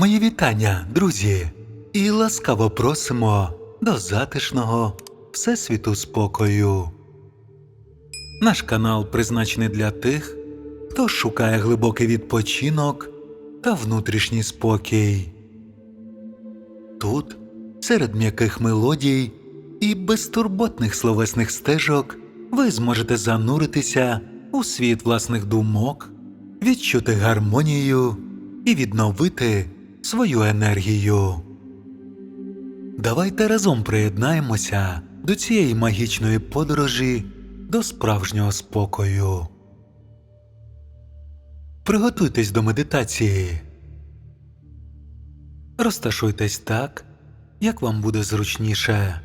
Мої вітання, друзі, і ласкаво просимо до затишного Всесвіту спокою. Наш канал призначений для тих, хто шукає глибокий відпочинок та внутрішній спокій. Тут, серед м'яких мелодій і безтурботних словесних стежок, ви зможете зануритися у світ власних думок, відчути гармонію і відновити свою енергію. Давайте разом приєднаємося до цієї магічної подорожі до справжнього спокою. Приготуйтесь до медитації. Розташуйтесь так, як вам буде зручніше.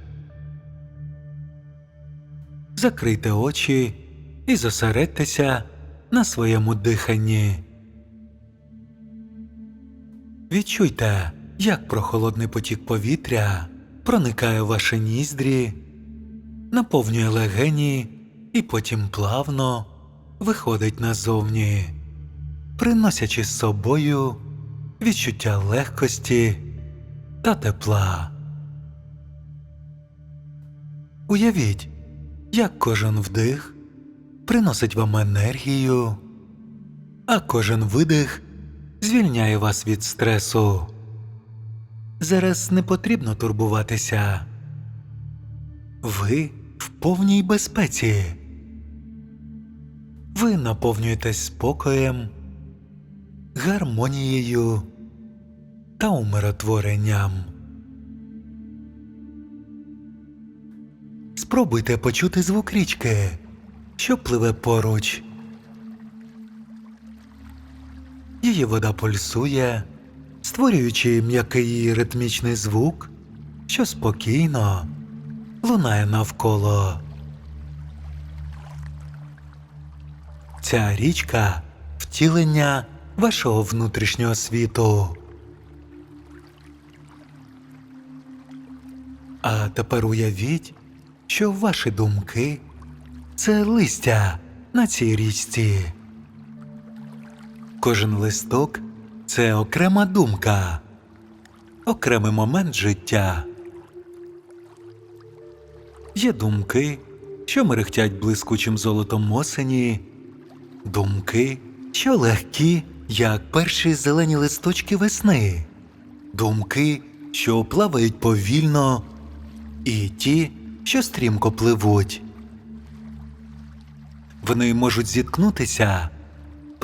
Закрийте очі і зосередьтеся на своєму диханні. Відчуйте, як прохолодний потік повітря проникає в ваші ніздрі, наповнює легені і потім плавно виходить назовні, приносячи з собою відчуття легкості та тепла. Уявіть, як кожен вдих приносить вам енергію, а кожен видих звільняє вас від стресу. Зараз не потрібно турбуватися. Ви в повній безпеці. Ви наповнюєтесь спокоєм, гармонією та умиротворенням. Спробуйте почути звук річки, що пливе поруч. Її вода пульсує, створюючи м'який ритмічний звук, що спокійно лунає навколо. Ця річка втілення вашого внутрішнього світу. А тепер уявіть, що ваші думки це листя на цій річці. Кожен листок це окрема думка, окремий момент життя. Є думки, що мерехтять блискучим золотом осені, думки, що легкі, як перші зелені листочки весни, думки, що плавають повільно, і ті, що стрімко пливуть. Вони можуть зіткнутися,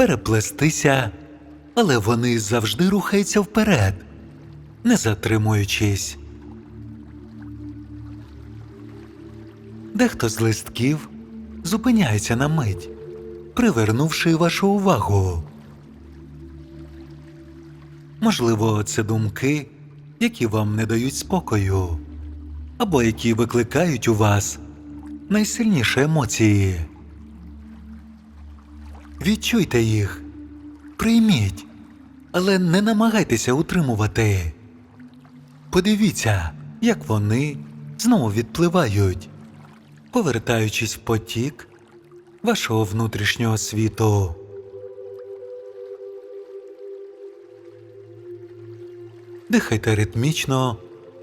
переплестися, але вони завжди рухаються вперед, не затримуючись. Дехто з листків зупиняється на мить, привернувши вашу увагу. Можливо, це думки, які вам не дають спокою, або які викликають у вас найсильніші емоції. Відчуйте їх, прийміть, але не намагайтеся утримувати. Подивіться, як вони знову відпливають, повертаючись в потік вашого внутрішнього світу. Дихайте ритмічно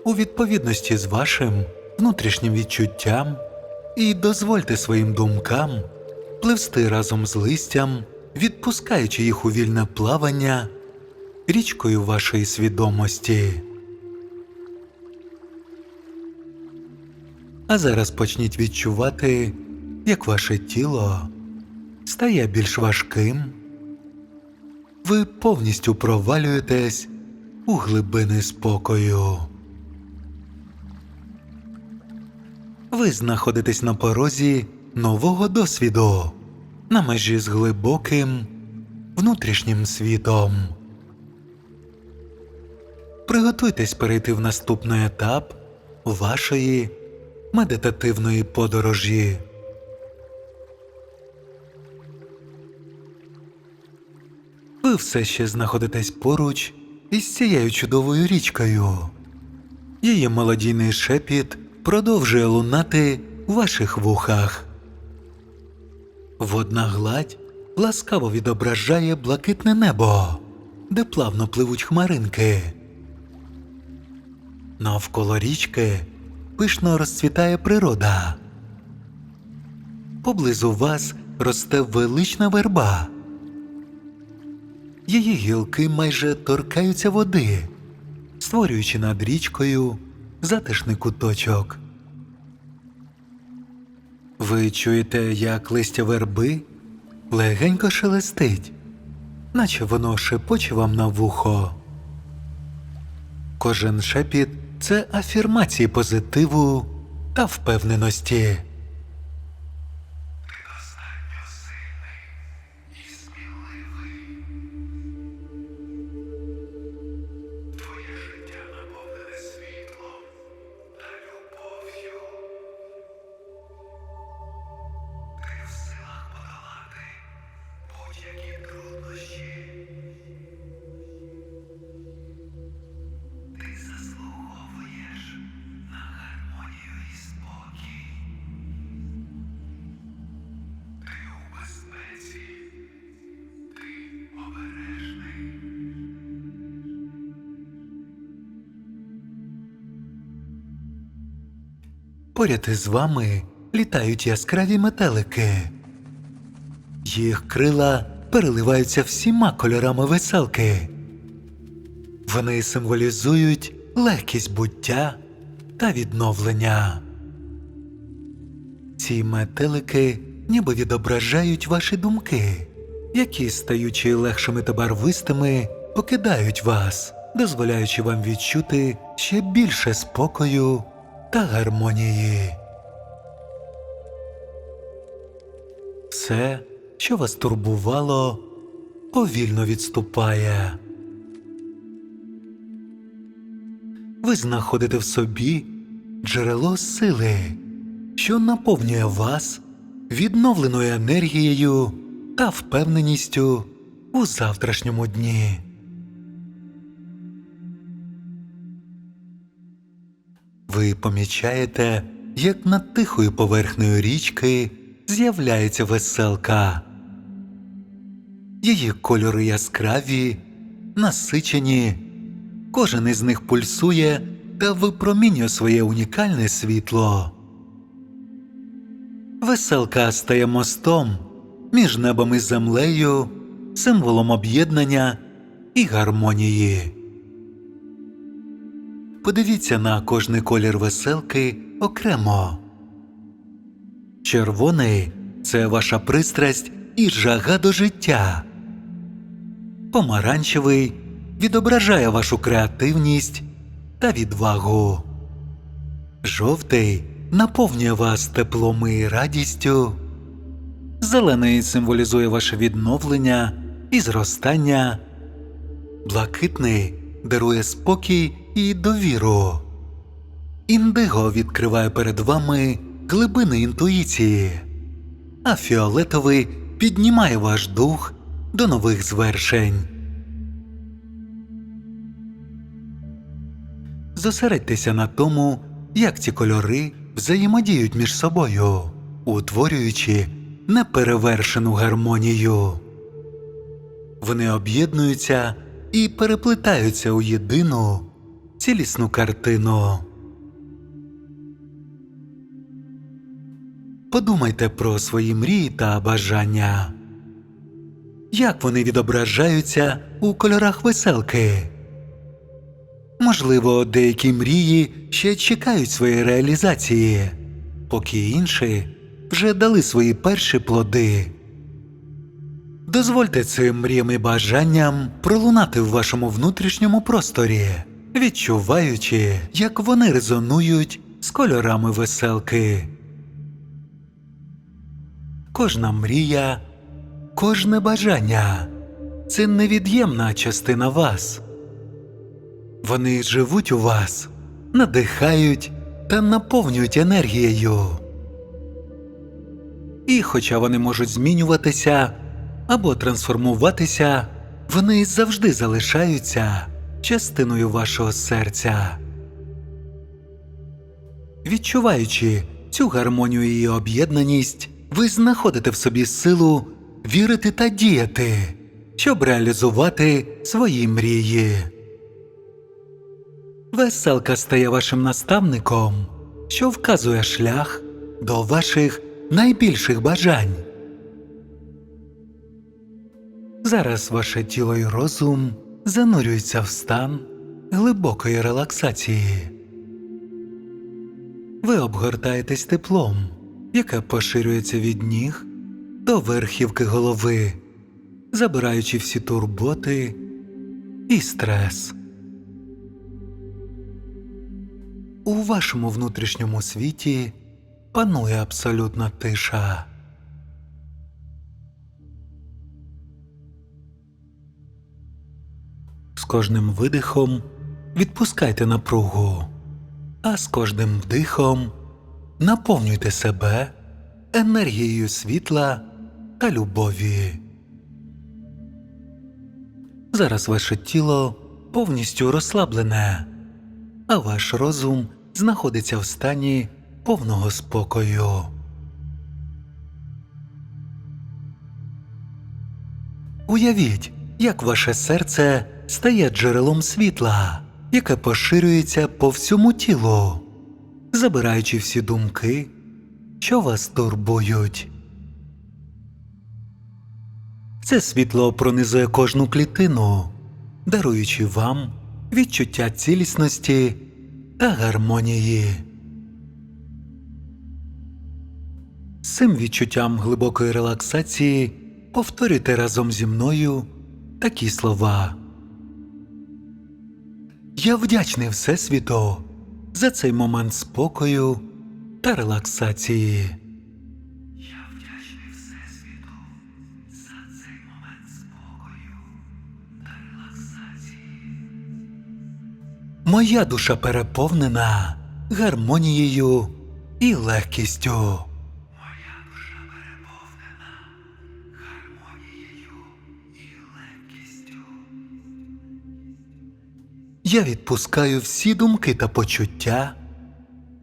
у відповідності з вашим внутрішнім відчуттям і дозвольте своїм думкам пливсти разом з листям, відпускаючи їх у вільне плавання річкою вашої свідомості. А зараз почніть відчувати, як ваше тіло стає більш важким. Ви повністю провалюєтесь у глибини спокою. Ви знаходитесь на порозі нового досвіду, на межі з глибоким внутрішнім світом. Приготуйтесь перейти в наступний етап вашої медитативної подорожі. Ви все ще знаходитесь поруч із цією чудовою річкою. Її мелодійний шепіт продовжує лунати в ваших вухах. Водна гладь ласкаво відображає блакитне небо, де плавно пливуть хмаринки. Навколо річки пишно розцвітає природа. Поблизу вас росте велична верба. Її гілки майже торкаються води, створюючи над річкою затишний куточок. Ви чуєте, як листя верби легенько шелестить, наче воно шепоче вам на вухо. Кожен шепіт це афірмації позитиву та впевненості. Поряд із вами літають яскраві метелики. Їх крила переливаються всіма кольорами веселки. Вони символізують легкість буття та відновлення. Ці метелики ніби відображають ваші думки, які, стаючи легшими та барвистими, покидають вас, дозволяючи вам відчути ще більше спокою та гармонії. Все, що вас турбувало, повільно відступає. Ви знаходите в собі джерело сили, що наповнює вас відновленою енергією та впевненістю у завтрашньому дні. Ви помічаєте, як над тихою поверхнею річки з'являється веселка. Її кольори яскраві, насичені, кожен із них пульсує та випромінює своє унікальне світло. Веселка стає мостом між небом і землею, символом об'єднання і гармонії. Подивіться на кожний колір веселки окремо. Червоний це ваша пристрасть і жага до життя. Помаранчевий відображає вашу креативність та відвагу. Жовтий наповнює вас теплом і радістю. Зелений символізує ваше відновлення і зростання. Блакитний дарує спокій і довіру. Індиго відкриває перед вами глибини інтуїції, а фіолетовий піднімає ваш дух до нових звершень. Зосередьтеся на тому, як ці кольори взаємодіють між собою, утворюючи неперевершену гармонію. Вони об'єднуються і переплетаються у єдину цілісну картину. Подумайте про свої мрії та бажання. Як вони відображаються у кольорах веселки? Можливо, деякі мрії ще чекають своєї реалізації, поки інші вже дали свої перші плоди. Дозвольте цим мріям і бажанням пролунати в вашому внутрішньому просторі, відчуваючи, як вони резонують з кольорами веселки. Кожна мрія, кожне бажання це невід'ємна частина вас. Вони живуть у вас, надихають та наповнюють енергією. І хоча вони можуть змінюватися або трансформуватися, вони завжди залишаються частиною вашого серця. Відчуваючи цю гармонію і об'єднаність, ви знаходите в собі силу вірити та діяти, щоб реалізувати свої мрії. Веселка стає вашим наставником, що вказує шлях до ваших найбільших бажань. Зараз ваше тіло і розум занурюються в стан глибокої релаксації. Ви обгортаєтесь теплом, яке поширюється від ніг до верхівки голови, забираючи всі турботи і стрес. У вашому внутрішньому світі панує абсолютна тиша. Кожним видихом відпускайте напругу, а з кожним вдихом наповнюйте себе енергією світла та любові. Зараз ваше тіло повністю розслаблене, а ваш розум знаходиться в стані повного спокою. Уявіть, як ваше серце стає джерелом світла, яке поширюється по всьому тілу, забираючи всі думки, що вас турбують. Це світло пронизує кожну клітину, даруючи вам відчуття цілісності та гармонії. Цим відчуттям глибокої релаксації повторюйте разом зі мною такі слова. Я вдячний Всесвіту за цей момент спокою та релаксації. Я вдячний Всесвіту за цей момент спокою та релаксації. Моя душа переповнена гармонією і легкістю. Я відпускаю всі думки та почуття,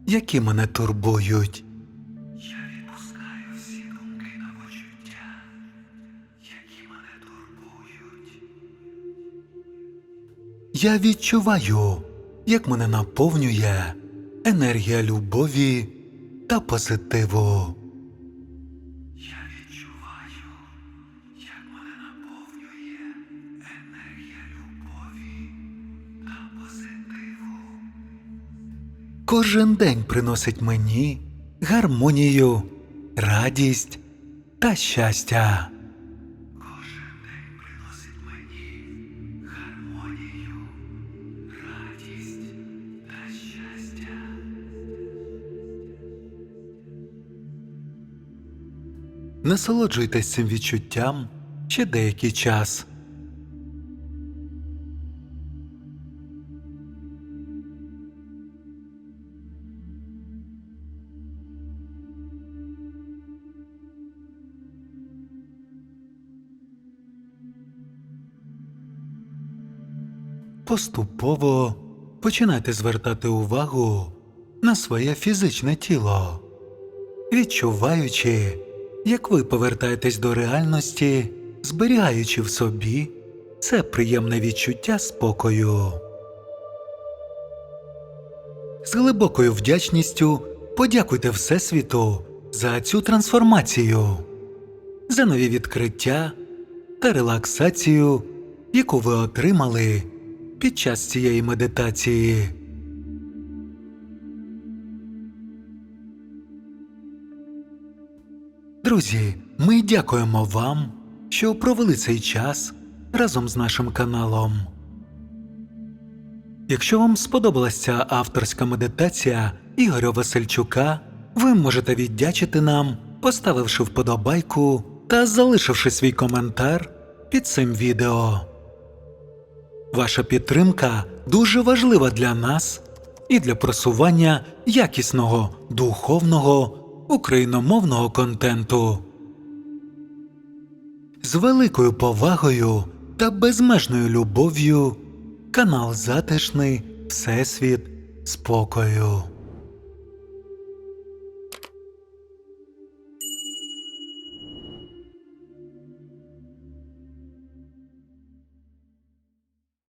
які мене турбують. Я відпускаю всі думки та почуття, які мене турбують. Я відчуваю, як мене наповнює енергія любові та позитиву. Я відчуваю, як мене наповнює Кожен день приносить мені гармонію, радість та щастя. Кожен день приносить мені гармонію, радість та щастя. Насолоджуйтесь цим відчуттям ще деякий час. Поступово починайте звертати увагу на своє фізичне тіло, відчуваючи, як ви повертаєтесь до реальності, зберігаючи в собі це приємне відчуття спокою. З глибокою вдячністю подякуйте Всесвіту за цю трансформацію, за нові відкриття та релаксацію, яку ви отримали під час цієї медитації. Друзі, ми дякуємо вам, що провели цей час разом з нашим каналом. Якщо вам сподобалася авторська медитація Ігоря Васильчука, ви можете віддячити нам, поставивши вподобайку та залишивши свій коментар під цим відео. Ваша підтримка дуже важлива для нас і для просування якісного духовного україномовного контенту. З великою повагою та безмежною любов'ю канал Затишний Всесвіт Спокою.